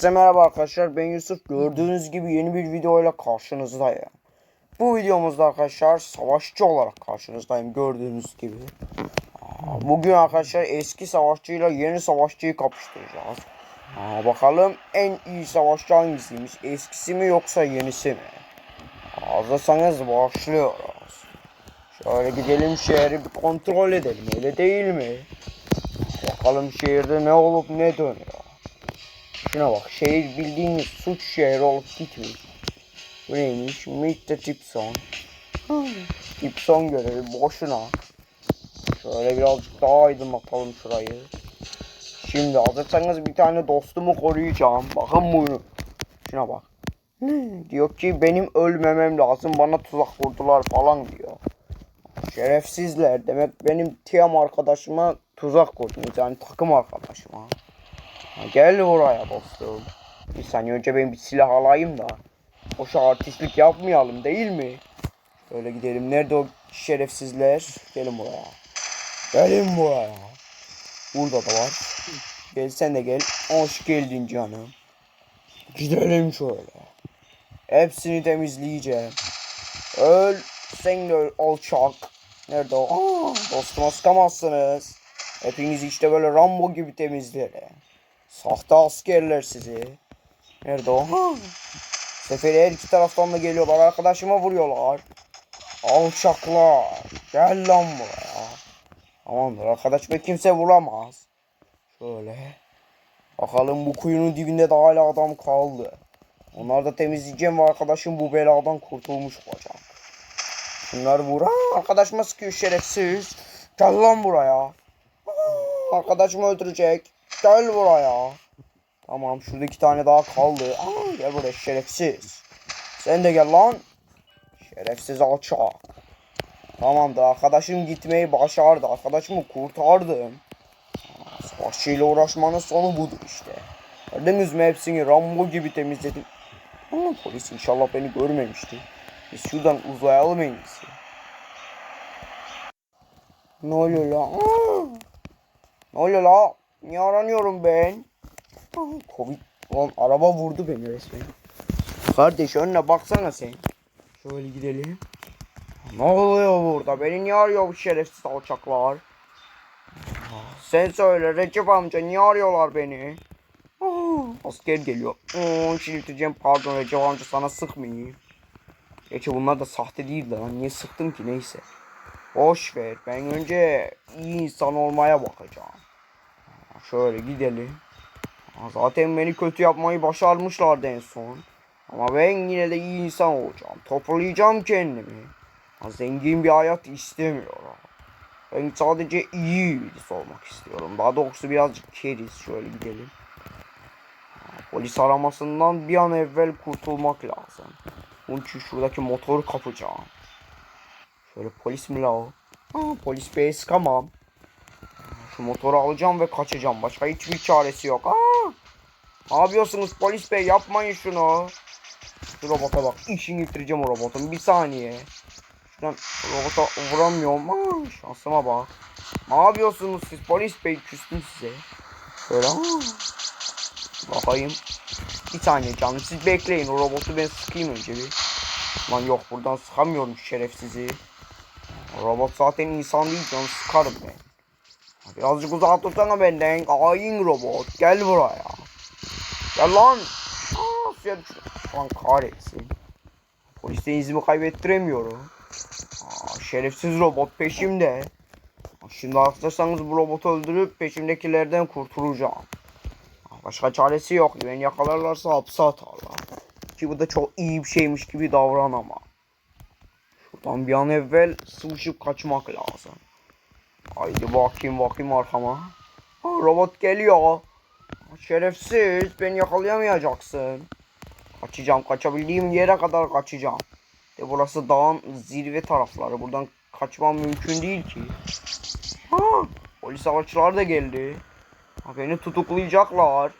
Herkese merhaba arkadaşlar ben Yusuf gördüğünüz gibi yeni bir videoyla karşınızdayım. Bu videomuzda arkadaşlar savaşçı olarak karşınızdayım gördüğünüz gibi. Bugün arkadaşlar eski savaşçıyla yeni savaşçıyı kapıştıracağız. Bakalım en iyi savaşçı hangisiymiş eskisi mi yoksa yenisi mi? Hazırsanız başlıyoruz. Şöyle gidelim şehri bir kontrol edelim öyle değil mi? Bakalım şehirde ne olup ne dönüyor. Şuna bak şehir bildiğiniz suç şehri olup gitmiyor. Bu neymiş? Meet the Gibson. Gibson görevi boşuna. Şöyle birazcık daha aydınlatalım şurayı. Şimdi hazırsanız bir tane dostumu koruyacağım. Bakın bunu. Şuna bak. Diyor ki benim ölmemem lazım bana tuzak kurdular falan diyor. Şerefsizler demek benim TM arkadaşıma tuzak kurdunuz yani takım arkadaşıma. Gel buraya dostum. Bir saniye önce ben bir silah alayım da. Boşa artistlik yapmayalım değil mi? Şöyle gidelim. Nerede o şerefsizler? Gelin buraya. Gelin buraya. Burada da var. Gel sen de gel. Hoş geldin canım. Gidelim şöyle. Hepsini temizleyeceğim. Öl. Sen de öl. Alçak. Nerede o? Aa, dostuma sıkamazsınız. Hepiniz işte böyle Rambo gibi temizlerim. Sahte askerler sizi. Nerede o? Ha. Seferi her iki taraftan da geliyorlar. Arkadaşıma vuruyorlar. Alçaklar. Gel lan buraya. Tamamdır arkadaşıma kimse vuramaz. Şöyle. Bakalım bu kuyunun dibinde de hala adam kaldı. Onları da temizleyeceğim ve arkadaşım bu beladan kurtulmuş olacak. Şunları vur. Aa, arkadaşıma sıkıyor şerefsiz. Gel lan buraya. Arkadaşımı öldürecek. Gel buraya. Tamam şurada iki tane daha kaldı. Aa, gel buraya şerefsiz. Sen de gel lan. Şerefsiz alçak. Tamamdır arkadaşım gitmeyi başardı. Arkadaşımı kurtardım. Savaşçıyla uğraşmanın sonu budur işte. Gördünüz mü hepsini Rambo gibi temizledim. Ama polis inşallah beni görmemişti. Biz şuradan uzayalım en iyisi. Ne oluyor? Aa! Ne oluyor la? Niye aranıyorum ben? Covid. Lan araba vurdu beni resmen. Kardeş önüne baksana sen. Şöyle gidelim. Ne oluyor burada? Beni niye arıyor bu şerefsiz alçaklar? Sen söyle Recep amca niye arıyorlar beni? Ah, Asker geliyor. Oo, şimdi diyeceğim pardon Recep amca sana sıkmayayım. Gerçi bunlar da sahte değil lan. Niye sıktım ki neyse. Boş ver. Ben önce iyi insan olmaya bakacağım. Şöyle gidelim. Zaten beni kötü yapmayı başarmışlardı en son. Ama ben yine de iyi insan olacağım. Toparlayacağım kendimi. Zengin bir hayat istemiyorum. Ben sadece iyi birisi olmak istiyorum. Daha doğrusu birazcık keriz. Şöyle gidelim. Polis aramasından bir an evvel kurtulmak lazım. Bunun için şuradaki motoru kapacağım. Şöyle polis mi la o? Ha, polis bey sıkamam. Şu motoru alacağım ve kaçacağım. Başka hiçbir çaresi yok. Aa! Ne yapıyorsunuz polis bey? Yapmayın şunu. Şu robota bak. İşini bitireceğim o robotun. Bir saniye. Şuradan robota vuramıyorum. Aa, şansıma bak. Ne yapıyorsunuz siz polis bey? Küstüm size. Şöyle. Aa. Bakayım. Bir saniye canım. Siz bekleyin. O robotu ben sıkayım önce bir. Lan yok buradan sıkamıyorum şerefsizi. Robot zaten insan değil. Canım sıkarım ben. Birazcık uzak tursana benden. Hain robot. Gel buraya. Gel lan. Suya düştüm. Lan kahretsin. Polisten izimi kaybettiremiyorum. Aa, şerefsiz robot peşimde. Şimdi atlarsanız bu robotu öldürüp peşimdekilerden kurtulacağım. Başka çaresi yok. Beni yakalarlarsa hapse atarlar. Ki bu da çok iyi bir şeymiş gibi davranamam. Şuradan bir an evvel sıvışıp kaçmak lazım. Haydi bakayım bakayım arkama. Ha, robot geliyor. Şerefsiz beni yakalayamayacaksın. Kaçacağım kaçabildiğim yere kadar kaçacağım. De burası dağın zirve tarafları. Buradan kaçmam mümkün değil ki. Ha, polis araçlar da geldi. Ha, beni tutuklayacaklar.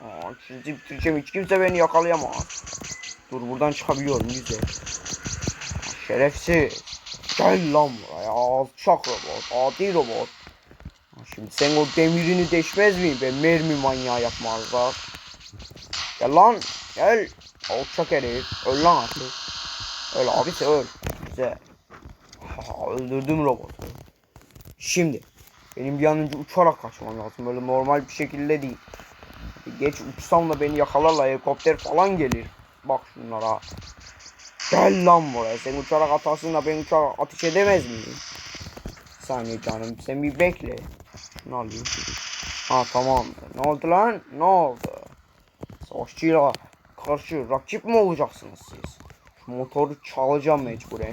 Aa, sizi bitireceğim. Hiç kimse beni yakalayamaz. Dur buradan çıkabiliyorum güzel. Şerefsiz. Gel lan buraya alçak robot, adi robot. Şimdi sen o demirini deşmez miyim? Ben mermi manyağı yapmazlar. Gel lan. Gel. Alçak herif. Öl lan artık. Öl abisi öl. Güzel. Ha, öldürdüm robotu. Şimdi. Benim bir an önce uçarak kaçmam lazım. Böyle normal bir şekilde değil. Geç uçsam da beni yakalarlar. Helikopter falan gelir. Bak şunlara. Gel lan buraya. Sen uçarak atarsın da ben uçarak ateş edemez miyim? Saniye canım. Sen bir bekle. Şunu alayım. Ha tamam. Ne oldu lan? Ne oldu? Savaşçıyla karşı rakip mi olacaksınız siz? Şu motoru çalacağım mecburen.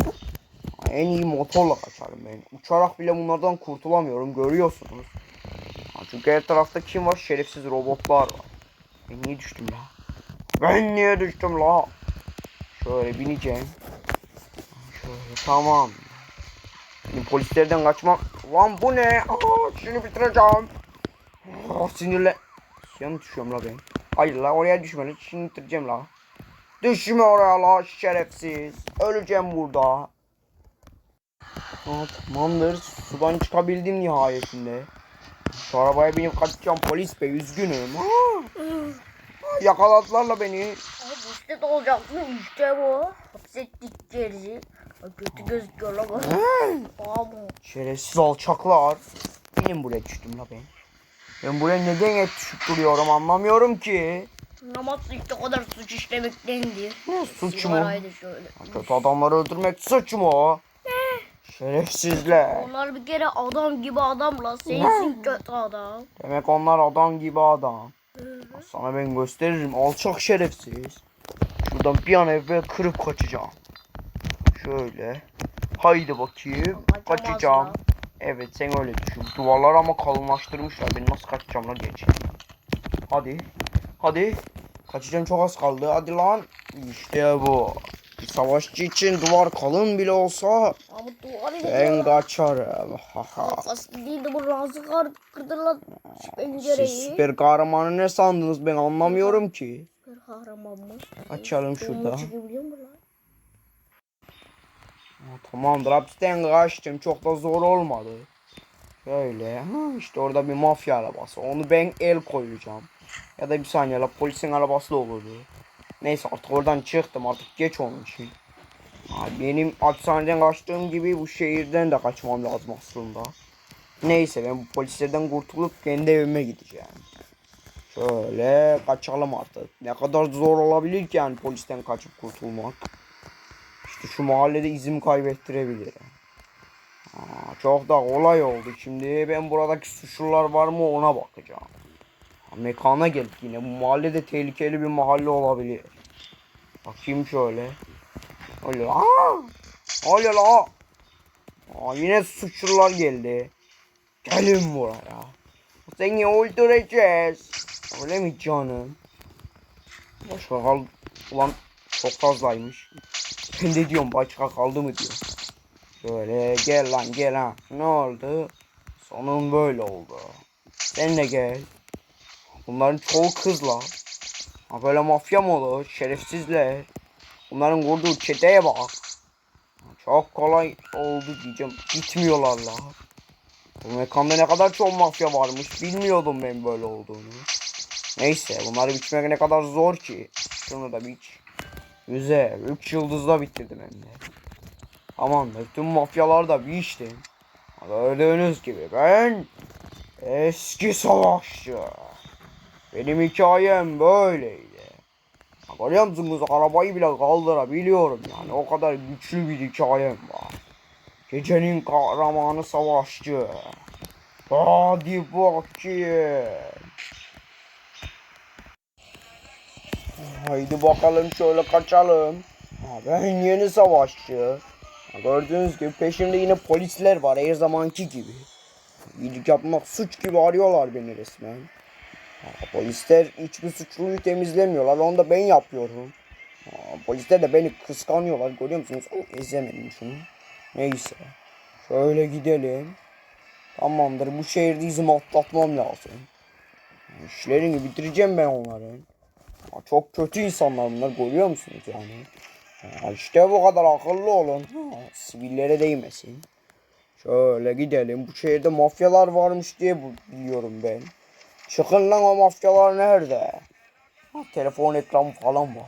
En iyi motorla kaçarım ben. Uçarak bile bunlardan kurtulamıyorum görüyorsunuz. Çünkü her tarafta kim var? Şerefsiz robotlar var. Ben niye düştüm la? Ben niye düştüm la? Şöyle bineceğim. Şöyle tamam. Benim polislerden kaçmam. Lan bu ne? Aa, şunu bitireceğim. Aa, sinirle. Suya mı düşüyorum la ben? Hayır la oraya düşme la. Şimdi bitireceğim la. Düşme oraya la şerefsiz. Öleceğim burada. Aa, tamamdır. Sudan çıkabildim nihayetinde. Şu arabaya binip kaçacağım polis bey üzgünüm. Aa, aa, yakaladılar la beni. İşte de olacaktı işte bu. Hapsettik gerici. Ay, Kötü gözüküyor la bu. Abi. Şerefsiz alçaklar. Benim buraya düştüm la ben. Ben buraya neden düşüp duruyorum anlamıyorum ki. Namaz işte kadar suç işlemektendi. Ne suç mu? Kötü adamları öldürmek suç mu? Şerefsizler. Onlar bir kere adam gibi adamla sensin kötü adam. Demek onlar adam gibi adam. Sana ben gösteririm alçak şerefsiz. Şuradan bir an evvel kırıp kaçacağım. Şöyle. Haydi bakayım. Kaçacağım. ya. Evet sen öyle düşün. Duvarlar ama kalınlaştırmışlar. Ben nasıl kaçacağım lan geç. Hadi. Hadi. Kaçacağım çok az kaldı. Hadi lan. İşte bu. Bir savaşçı için duvar kalın bile olsa ben kaçarım. Değildi bu razı kar kırdılar şu Siz pencereyi. süper kahramanı ne sandınız ben anlamıyorum ki. Süper kahraman mı? Açalım şurada. Umucu gibi biliyor musun lan? Tamamdır hapisten kaçtım çok da zor olmadı. Şöyle ha işte orada bir mafya arabası onu ben el koyacağım. Ya da bir saniye la polisin arabası da olurdu. Neyse artık oradan çıktım artık geç onun için. Ha, benim hapishaneden kaçtığım gibi bu şehirden de kaçmam lazım aslında. Neyse ben bu polislerden kurtulup kendi evime gideceğim. Şöyle kaçalım artık. Ne kadar zor olabilir ki yani polisten kaçıp kurtulmak. İşte şu mahallede izim kaybettirebilirim. Aa, çok da kolay oldu. Şimdi ben buradaki suçlular var mı ona bakacağım. Mekana geldik yine. Bu mahallede tehlikeli bir mahalle olabilir. Bakayım şöyle. Öyle la. Öyle la. Aa, yine suçlular geldi. Gelin buraya. Seni öldüreceğiz. Öyle mi canım? Başka kal... Ulan çok fazlaymış. Ben de diyorum başka kaldı mı diyor. Şöyle gel lan gel ha. Ne oldu? Sonun böyle oldu. Sen de gel. Bunların çoğu kızlar. Ha böyle mafya mı olur? Şerefsizler. Bunların kurduğu çeteye bak. Çok kolay oldu diyeceğim. Gitmiyorlar la. Bu mekanda ne kadar çok mafya varmış. Bilmiyordum ben böyle olduğunu. Neyse bunları biçmek ne kadar zor ki. Şunu da biç. Güzel. 3 yıldızla bitirdim hem de. Tamamdır. Tüm mafyalar da biçtim. Gördüğünüz gibi ben eski savaşçı. Benim hikayem böyleydi. Görüyor musunuz? Arabayı bile kaldırabiliyorum yani. O kadar güçlü bir hikayem var. Gecenin kahramanı savaşçı. Hadi bakayım. Haydi bakalım şöyle kaçalım. Ben yeni savaşçı. Gördüğünüz gibi peşimde yine polisler var her zamanki gibi. İyilik yapmak suç gibi arıyorlar beni resmen. Polisler hiçbir suçluyu temizlemiyorlar. Onu da ben yapıyorum. Polisler de beni kıskanıyorlar. Görüyor musunuz? Oh, ezemedim şunu. Neyse. Şöyle gidelim. Tamamdır. Bu şehirde izimi atlatmam lazım. İşlerini bitireceğim ben onların. Ya çok kötü insanlar bunlar görüyor musunuz yani? Ya işte bu kadar akıllı olun. Ha, sivillere değmesin. Şöyle gidelim. Bu şehirde mafyalar varmış diye biliyorum ben. Çıkın lan o mafyalar nerede? Ha, telefon ekranı falan var.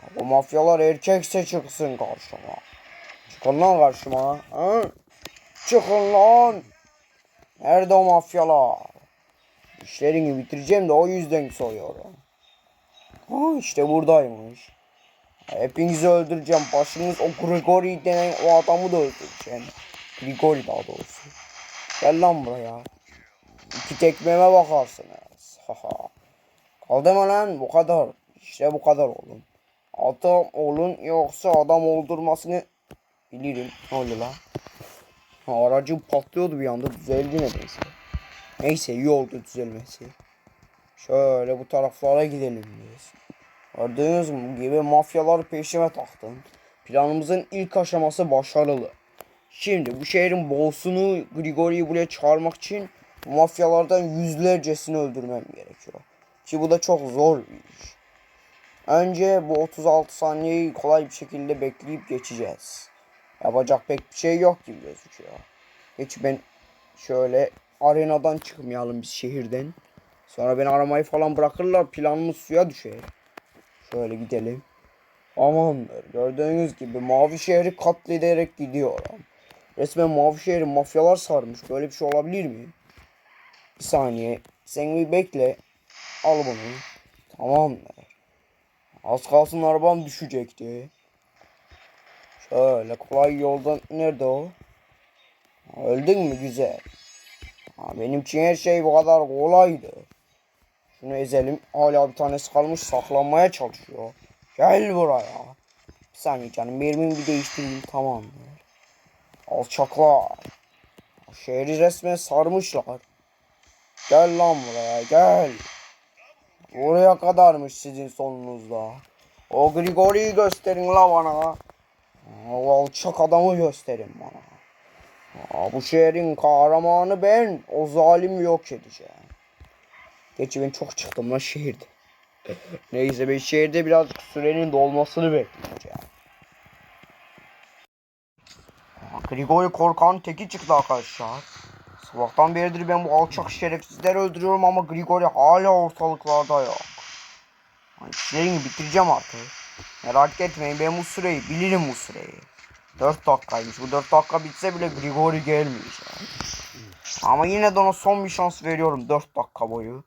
Ha, Bu mafyalar erkekse çıksın karşıma. Çıkın lan karşıma. Ha? Çıkın lan. Nerede o mafyalar? İşlerini bitireceğim de o yüzden soruyorum. Ha işte buradaymış. Hepinizi öldüreceğim. Başınız o Grigori denen o adamı da öldüreceğim. Grigori daha doğrusu. Gel lan buraya. İki tekmeme bakarsınız. Haha. Kaldı mı lan? Bu kadar. İşte bu kadar olun. Adam olun yoksa adam oldurmasını bilirim. Ne oldu lan? Aracım patlıyordu bir anda düzeldi nedense. Neyse iyi oldu düzelmesi. Şöyle bu taraflara gidelim biz. Gördüğünüz gibi mafyaları peşime taktım. Planımızın ilk aşaması başarılı. Şimdi bu şehrin boss'unu Grigori'yi buraya çağırmak için mafyalardan yüzlercesini öldürmem gerekiyor. Ki bu da çok zor bir iş. Önce bu 36 saniyeyi kolay bir şekilde bekleyip geçeceğiz. Yapacak pek bir şey yok gibi gözüküyor. Hiç ben şöyle arenadan çıkmayalım biz şehirden. Sonra beni aramayı falan bırakırlar planımız suya düşer. Şöyle gidelim. Amandır gördüğünüz gibi mavi şehri katlederek gidiyorum. Resmen mavi şehri mafyalar sarmış. Böyle bir şey olabilir mi? Bir saniye. Sen bir bekle. Al bunu. Tamamdır. Az kalsın arabam düşecekti. Şöyle kolay yoldan nerede o? Öldün mü güzel? Ha, benim için her şey bu kadar kolaydı. Şunu ezelim. Hala bir tanesi kalmış saklanmaya çalışıyor. Gel buraya. Bir saniye canım mermimi bir değiştireyim tamamdır. Alçaklar. Şehri resmen sarmışlar. Gel lan buraya gel. Buraya kadarmış sizin sonunuzda. O Grigori'yi gösterin la bana. O alçak adamı gösterin bana. Aa, bu şehrin kahramanı ben. O zalimi yok edeceğim. Gerçi ben çok çıktım lan şehirde. Neyse ben şehirde birazcık sürenin dolmasını bekleyeceğim. Grigori korkan teki çıktı arkadaşlar. Sabahtan beridir ben bu alçak şerefsizleri öldürüyorum ama Grigori hala ortalıklarda yok. İşlerini bitireceğim artık. Merak etmeyin ben bu süreyi bilirim bu süreyi. 4 dakikaymış. Bu 4 dakika bitse bile Grigori gelmeyecek. Ama yine de ona son bir şans veriyorum 4 dakika boyu.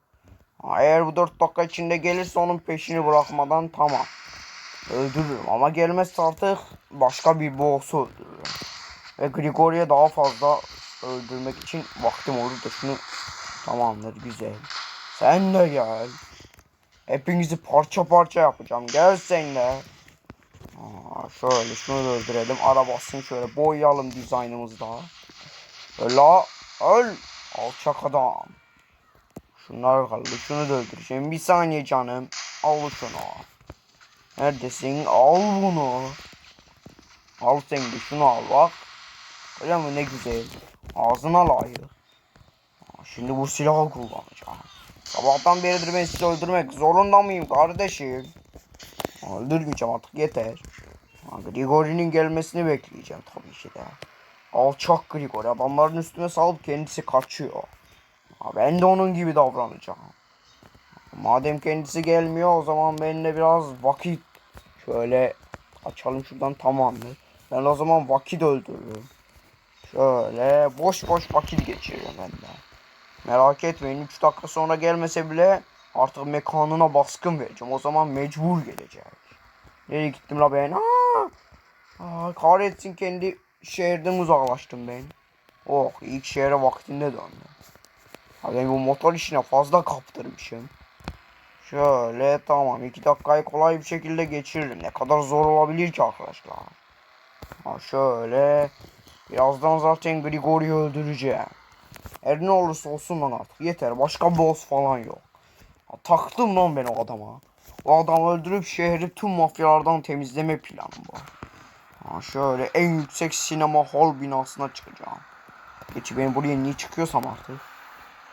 Eğer bu 4 dakika içinde gelirse onun peşini bırakmadan tamam. Öldürürüm ama gelmezse artık başka bir boss'u öldürürüm. Ve Grigori'ye daha fazla öldürmek için vaktim olur da şunu tamamdır güzel. Sen de gel. Hepinizi parça parça yapacağım. Gel sen de. Aa, şöyle şunu da öldürelim. Arabasını şöyle boyayalım dizaynımızda. Öyle öl. Alçak adam. Şunlar kaldı. Şunu da öldüreceğim. Bir saniye canım. Al şunu. Neredesin? Al bunu. Al sen de şunu al bak. Öyle mi ne güzel. Ağzına layık. Şimdi bu silahı kullanacağım. Sabahtan beridir ben sizi öldürmek zorunda mıyım kardeşim? Öldürmeyeceğim artık yeter. Grigori'nin gelmesini bekleyeceğim tabii ki de. Alçak Grigori adamların üstüne salıp kendisi kaçıyor. Ben de onun gibi davranacağım. Madem kendisi gelmiyor o zaman ben de biraz vakit şöyle açalım şuradan tamamdır. Ben o zaman vakit öldürürüm. Şöyle boş boş vakit geçiriyorum ben de. Merak etmeyin 3 dakika sonra gelmese bile artık mekanına baskın vereceğim. O zaman mecbur gelecek. Nereye gittim la ben? Aa! Aa, kahretsin kendi şehirden uzaklaştım ben. Oh ilk şehre vaktinde döndüm. Ben bu motor işine fazla kaptırmışım. Şöyle tamam 2 dakikayı kolay bir şekilde geçiririm. Ne kadar zor olabilir ki arkadaşlar. Ha, şöyle birazdan zaten Grigori'yi öldüreceğim. Her ne olursa olsun lan artık yeter. Başka boss falan yok. Ha, taktım lan ben o adama. O adamı öldürüp şehri tüm mafyalardan temizleme planım bu. Ha, şöyle en yüksek sinema hall binasına çıkacağım. Geçi ben buraya niye çıkıyorsam artık.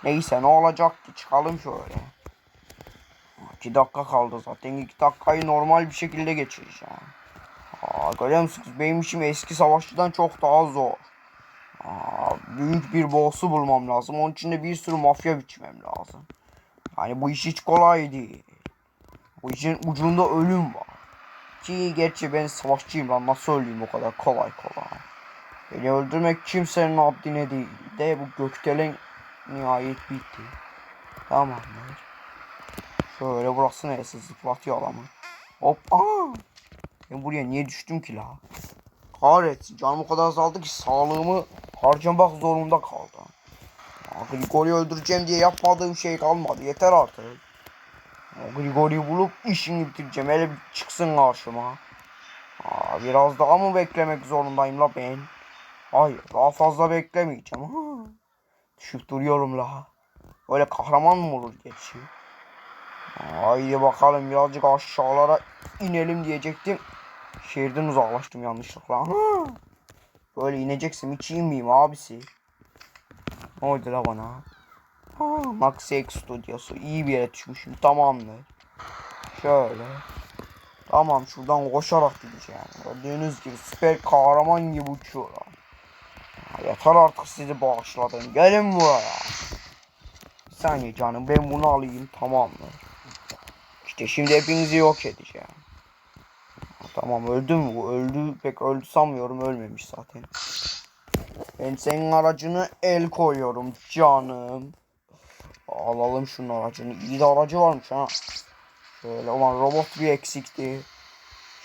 Neyse ne olacak ki çıkalım şöyle. 2 dakika kaldı zaten. 2 dakikayı normal bir şekilde geçireceğim. Aa, görüyor musunuz? Benim işim eski savaşçıdan çok daha zor. Aa, büyük bir boss'u bulmam lazım. Onun için de bir sürü mafya biçmem lazım. Hani bu iş hiç kolay değil. Bu işin ucunda ölüm var. Ki gerçi ben savaşçıyım lan nasıl öleyim o kadar kolay kolay. Beni öldürmek kimsenin haddine değil. De bu gökdelen nihayet bitti. Tamamdır. Şöyle burası neresi zıplatıyor adamı. Hop aa. Ben buraya niye düştüm ki la? Kahretsin canım o kadar azaldı ki sağlığımı harcamak zorunda kaldım. Aa, Grigor'u öldüreceğim diye yapmadığım şey kalmadı. Yeter artık. O Grigor'u bulup işini bitireceğim. Hele bir çıksın karşıma. Aa, biraz daha mı beklemek zorundayım la ben? Hayır daha fazla beklemeyeceğim. Ha. Düşüp duruyorum la. Böyle kahraman mı olur geçi? Haydi bakalım birazcık aşağılara inelim diyecektim. Şehirden uzaklaştım yanlışlıkla. Böyle ineceksin hiç inmeyeyim abisi. Ne oldu la bana? Max X stüdyosu iyi bir yere düşmüşüm tamamdır. Şöyle. Tamam şuradan koşarak gideceğim. Gördüğünüz gibi süper kahraman gibi uçuyorum. Yeter artık sizi bağışladım. Gelin buraya. Bir saniye canım ben bunu alayım tamamdır. İşte şimdi hepinizi yok edeceğim. Tamam öldü mü? Öldü pek öldü sanmıyorum ölmemiş zaten. Ben senin aracını el koyuyorum canım. Alalım şunun aracını. İyi de aracı varmış ha. Şöyle ulan robot bir eksikti.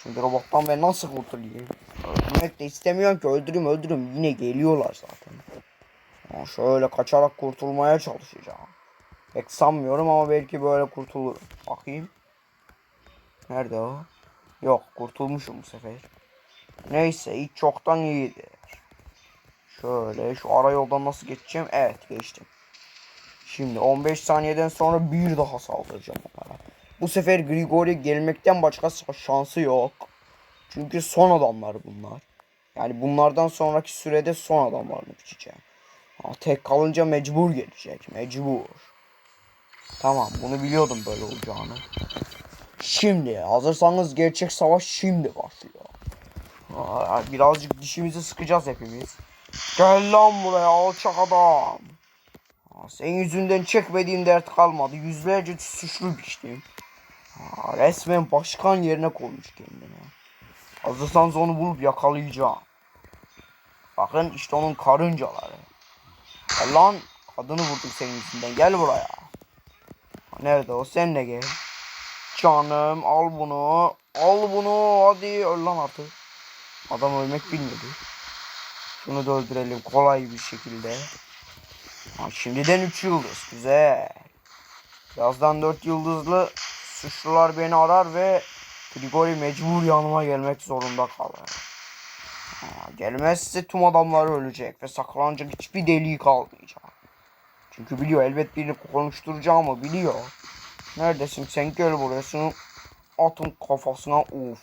Şimdi robottan ben nasıl kurtulayım? Öldürmek de istemiyorum ki öldüreyim öldüreyim. Yine geliyorlar zaten. Ama şöyle kaçarak kurtulmaya çalışacağım. Pek sanmıyorum ama belki böyle kurtulurum. Bakayım. Nerede o? Yok kurtulmuşum bu sefer. Neyse hiç çoktan iyidir. Şöyle şu ara yoldan nasıl geçeceğim? Evet geçtim. Şimdi 15 saniyeden sonra bir daha saldıracağım onlara. Bu sefer Grigori gelmekten başka şansı yok. Çünkü son adamlar bunlar. Yani bunlardan sonraki sürede son adamlarını biçeceğim. Ha, tek kalınca mecbur gelecek. Mecbur. Tamam bunu biliyordum böyle olacağını. Şimdi hazırsanız gerçek savaş şimdi başlıyor. Aa, birazcık dişimizi sıkacağız hepimiz. Gel lan buraya alçak adam. Aa, Senin yüzünden çekmediğim dert kalmadı. Yüzlerce suçlu biçtim. Aa, Resmen başkan yerine koymuş kendini. Hazırsanız onu bulup yakalayacağım. Bakın işte onun karıncaları. Gel lan kadını vurdum senin yüzünden gel buraya. Nerede o sen de gel. Canım al bunu. Al bunu hadi öl lan artık. Adam ölmek bilmedi. Şunu da öldürelim kolay bir şekilde. Ha, şimdiden 3 yıldız. Güzel. Birazdan 4 yıldızlı suçlular beni arar ve Grigori mecbur yanıma gelmek zorunda kalır. Ha, gelmezse tüm adamlar ölecek ve saklanacak hiçbir deliği kalmayacak. Çünkü biliyor elbet birini konuşturacağımı biliyor. Neredesin sen gel buraya şunu atın kafasına of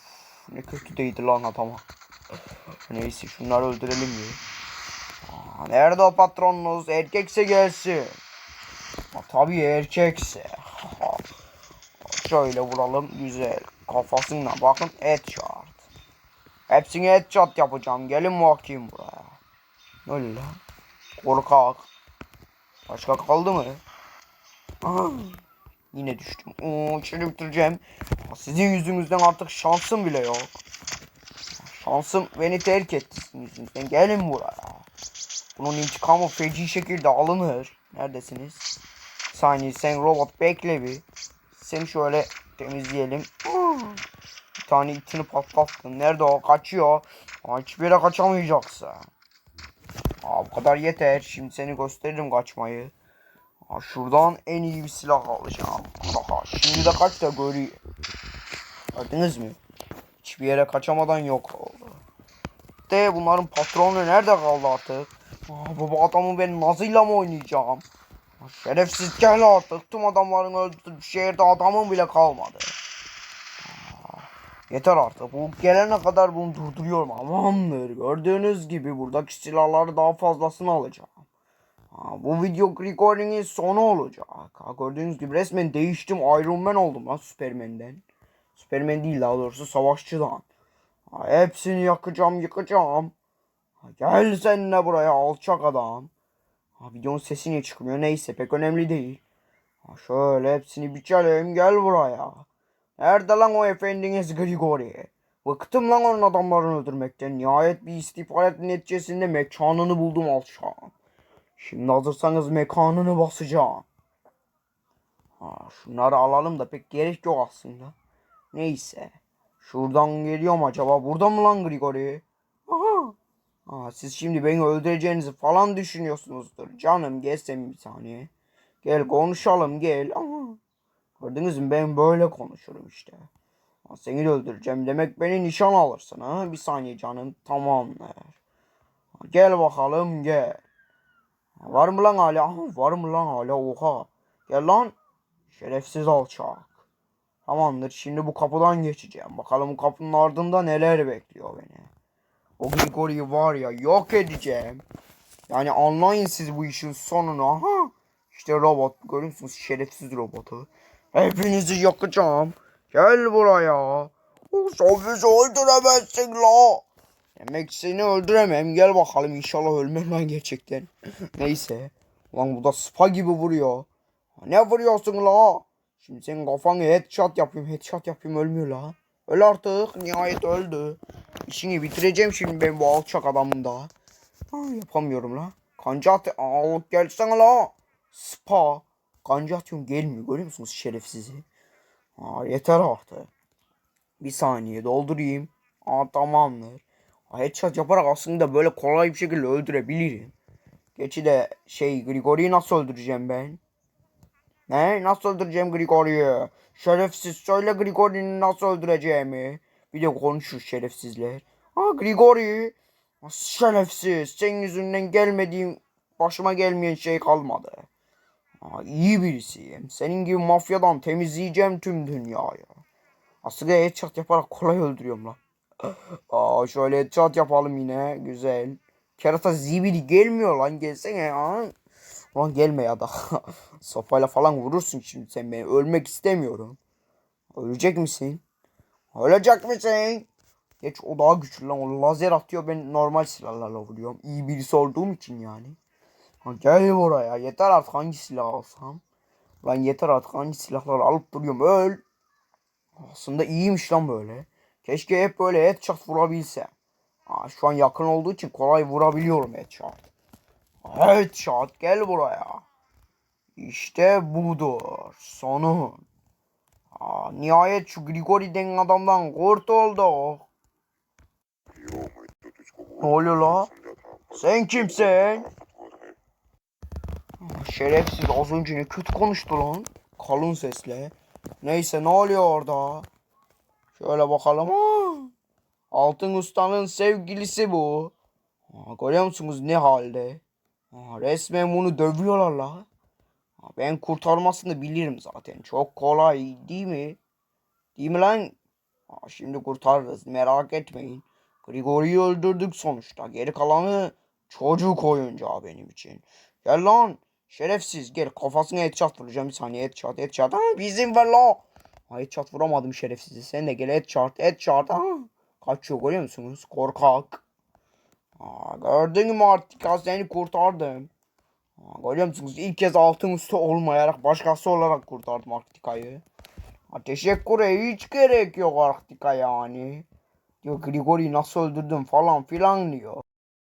ne kötü değdi lan adama. Neyse şunları öldürelim. Aa, Nerede o patronunuz? Erkekse gelsin. Ha, tabii erkekse. Şöyle vuralım güzel. Kafasına bakın headshot. Hepsini headshot yapacağım. Gelin bakayım buraya. Ne öyle lan? Korkak. Başka kaldı mı? Aha. Yine düştüm. Oo, içeri bitireceğim. Sizin yüzünüzden artık şansım bile yok. Şansım beni terk etti sizin yüzünüzden. Gelin buraya. Bunun intikamı feci şekilde alınır. Neredesiniz? Saniye sen robot bekle bir. Seni şöyle temizleyelim. Bir tane itini patlattın. Nerede o? Kaçıyor. Aa, hiçbir yere kaçamayacaksın. Aa, bu kadar yeter. Şimdi seni gösteririm kaçmayı. Aa, şuradan en iyi bir silah alacağım. Aha, şimdi de kaç da göreyim. Gördünüz mü? Hiçbir yere kaçamadan yok oldu. De bunların patronu nerede kaldı artık? Aa, baba adamı ben nazıyla mı oynayacağım? Şerefsiz gel artık. Tüm adamların öldürdü. Şehirde adamın bile kalmadı. Yeter artık. Bu gelene kadar bunu durduruyorum. Amandır. Gördüğünüz gibi buradaki silahları daha fazlasını alacağım. Bu video recording'in sonu olacak. Gördüğünüz gibi resmen değiştim. Iron Man oldum lan Superman'den. Superman değil daha doğrusu savaşçıdan. Hepsini yakacağım yıkacağım. Ha, gel seninle buraya alçak adam. Ha, videonun sesi niye çıkmıyor neyse pek önemli değil. Ha, şöyle hepsini biçelim gel buraya. Nerede lan o efendiniz Grigori? Bıktım lan onun adamlarını öldürmekten. Nihayet bir istihbarat neticesinde mekanını buldum alçağın. Şimdi hazırsanız mekanını basacağım. Ha, şunları alalım da pek gerek yok aslında. Neyse. Şuradan geliyorum acaba. Burada mı lan Grigori? Aa, siz şimdi beni öldüreceğinizi falan düşünüyorsunuzdur. Canım gelsem bir saniye. Gel konuşalım gel. Ama gördünüz mü ben böyle konuşurum işte. Ha, Seni de öldüreceğim demek beni nişan alırsın ha. Bir saniye canım tamamdır. Gel bakalım gel. Var mı lan hala? Aha, var mı lan hala? Oha. Gel lan. Şerefsiz alçak. Tamamdır şimdi bu kapıdan geçeceğim. Bakalım bu kapının ardında neler bekliyor beni. O Grigori'yi var ya yok edeceğim. Yani anlayın siz bu işin sonunu. Aha. İşte robot görüyor musunuz şerefsiz robotu. Hepinizi yakacağım. Gel buraya. Bizi öldüremezsin la. Demek seni öldüremem. Gel bakalım inşallah ölmem lan gerçekten. Neyse. Lan bu da spa gibi vuruyor. Ne vuruyorsun la? Şimdi senin kafanı headshot yapayım. Headshot yapayım ölmüyor la. Öl artık. Nihayet öldü. İşini bitireceğim şimdi ben bu alçak adamın da. Ha, yapamıyorum la. Kanca at. Aa, gelsene la. Spa. Kanca atıyorum gelmiyor. Görüyor musunuz şerefsizi? Aa, yeter artık. Bir saniye doldurayım. Aa tamamdır. Aa, Headshot yaparak aslında böyle kolay bir şekilde öldürebilirim. Geçi de şey Grigori'yi nasıl öldüreceğim ben? Ne? Nasıl öldüreceğim Grigori'yi? Şerefsiz söyle Grigori'ni nasıl öldüreceğimi. Bir de konuşur şerefsizler. Ha Grigori. Şerefsiz. Senin yüzünden gelmediğim başıma gelmeyen şey kalmadı. Aa, iyi birisiyim. Senin gibi mafyadan temizleyeceğim tüm dünyayı. Aslında headshot yaparak kolay öldürüyorum lan. Aa, şöyle headshot yapalım yine. Güzel. Kerata zibidi gelmiyor lan. Gelsene ya. Ulan gelme ya da. Sopayla falan vurursun şimdi sen beni. Ölmek istemiyorum. Ölecek misin? Ölecek misin? Geç o daha güçlü lan. O lazer atıyor. Ben normal silahlarla vuruyorum. İyi birisi olduğum için yani. Ha, gel buraya. Yeter artık hangi silah alsam. Lan yeter artık hangi silahları alıp duruyorum. Öl. Aslında iyiymiş lan böyle. Keşke hep böyle headshot vurabilsem. Ha, şu an yakın olduğu için kolay vurabiliyorum headshot. Headshot gel buraya. İşte budur. Sonun. Aa, nihayet şu Grigori denen adamdan kurtuldu. Ne oluyor la? Sen kimsin? Şerefsiz az önce ne kötü konuştu lan. Kalın sesle. Neyse ne oluyor orada? Şöyle bakalım. Altın Usta'nın sevgilisi bu. Görüyor musunuz ne halde? Resmen bunu dövüyorlar la. Aa, Ben kurtarmasını bilirim zaten. Çok kolay değil mi? Değil mi lan? Şimdi kurtarırız merak etmeyin. Grigori'yi öldürdük sonuçta. Geri kalanı çocuk oyuncağı benim için. Gel lan. Şerefsiz gel kafasına headshot vuracağım bir saniye headshot headshot. Ha, bizim var la. Ha, headshot vuramadım şerefsizi. Sen de gel headshot headshot. Ha. Kaçıyor görüyor musunuz? Korkak. Aa, gördün mü artık ya seni kurtardım. Aa, görüyor musunuz? İlk kez altın usta olmayarak başkası olarak kurtardım Arktika'yı. Teşekküre hiç gerek yok Arktika yani. Diyor Grigori'yi nasıl öldürdüm falan filan diyor.